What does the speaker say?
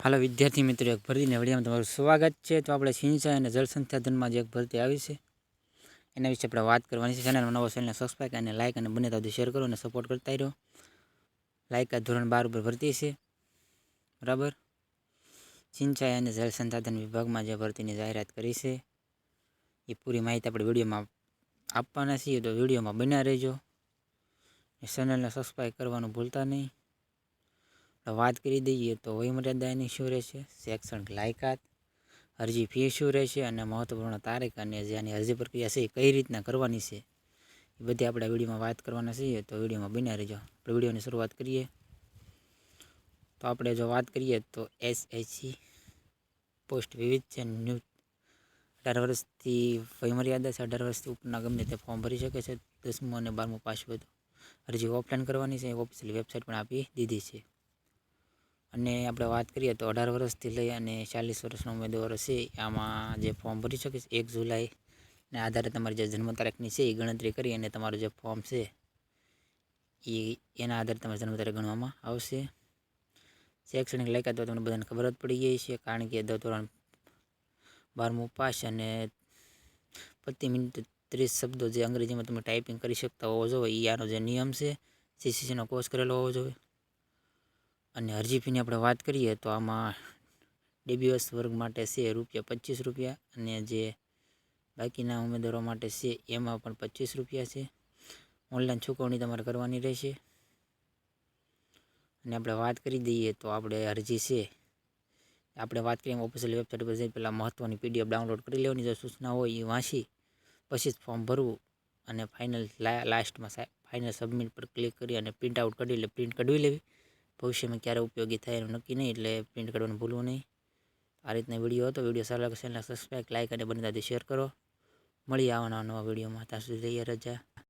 હાલો વિદ્યાર્થી મિત્રો, એક ભરતીને વડીયામાં તમારું સ્વાગત છે. તો આપણે સિંચાઈ અને જળ સંસાધનમાં જે એક ભરતી આવી છે, એના વિશે આપણે વાત કરવાની છે. ચેનલમાં નવો ચેનલને સબસ્ક્રાઈબ અને લાઇક અને બને તો શેર કરો અને સપોર્ટ કરતા રહ્યો આ ધોરણ બાર ઉપર ભરતી છે. બરાબર? સિંચાઈ અને જળ સંસાધન વિભાગમાં જે ભરતીની જાહેરાત કરી છે, એ પૂરી માહિતી આપણે વિડીયોમાં આપવાના છીએ. તો વિડીયોમાં બન્યા રહેજો. ચેનલને સબસ્ક્રાઈબ કરવાનું ભૂલતા નહીં. વાત કરી દઈએ તો વયમર્યાદાની શું રહેશે? શૈક્ષણિક લાયકાત, અરજી ફી શું રહેશે અને મહત્વપૂર્ણ તારીખ અને જેની અરજી પ્રક્રિયા છે એ કઈ રીતના કરવાની છે? એ બધી આપણે વિડીયોમાં વાત કરવાના છીએ, તો વિડીયોમાં બન્યા રહેજો. આપણે વિડીયોની શરૂઆત કરીએ. તો આપણે જો વાત કરીએ તો એસ એસસી પોસ્ટ વિવિધ છે. ન્યૂ અઢાર વર્ષથી વયમર્યાદા છે. અઢાર વર્ષથી ઉપરના ગમે તે ફોર્મ ભરી શકે છે. દસમું અને બારમું પાસ બધું અરજી ઓફલાઈન કરવાની છે. ઓફિશિયલ વેબસાઇટ પણ આપી દીધી છે. અને આપણે વાત કરીએ તો અઢાર વર્ષથી લઈ અને ચાલીસ વર્ષનો ઉમેદવારો છે આમાં જે ફોર્મ ભરી શકે છે, એક જુલાઈને આધારે તમારી જે જન્મ તારીખની છે, એ ગણતરી કરી અને તમારું જે ફોર્મ છે, એ એના આધારે તમારી જન્મ તારીખ ગણવામાં આવશે. શૈક્ષણિક લાયકાત તો તમને બધાને ખબર જ પડી ગઈ છે કારણ કે ધોરણ બારમું પાસ અને પ્રતિ મિનિટ ત્રીસ શબ્દો જે અંગ્રેજીમાં તમે ટાઈપિંગ કરી શકતા હોવો જોઈએ એ આનો જે નિયમ છે સીસીસીનો કોર્સ કરેલો હોવો જોઈએ. અને અરજી ફીની આપણે વાત કરીએ તો આમાં ડીબીએસ વર્ગ માટે છે રૂપિયા પચીસ રૂપિયા અને જે બાકીના ઉમેદવારો માટે છે એમાં પણ પચીસ રૂપિયા છે. ઓનલાઈન ચૂકવણી તમારે કરવાની રહેશે. અને આપણે વાત કરી દઈએ તો આપણે અરજી છે. આપણે વાત કરીએ ઓફિશિયલ વેબસાઇટ પર જઈ પહેલાં મહત્ત્વની પીડીએફ ડાઉનલોડ કરી લેવાની, જે સૂચના હોય એ વાંચી, પછી જ ફોર્મ ભરવું અને ફાઇનલ લાસ્ટમાં ફાઇનલ સબમિટ પર ક્લિક કરી અને પ્રિન્ટ આઉટ કાઢી એટલે પ્રિન્ટ કઢાવી લેવી. ભવિષ્યમાં ક્યારે ઉપયોગી થાય એનું નક્કી નહીં, એટલે પ્રિન્ટ કાઢવાનું ભૂલવું નહીં. આ રીતના વીડિયો હતો. વીડિયો સારો લાગે ચેનલ સબસ્ક્રાઈબ લાઈક અને બને શેર કરો. મળી આવવાના નવા વિડીયોમાં ત્યાં સુધી રજા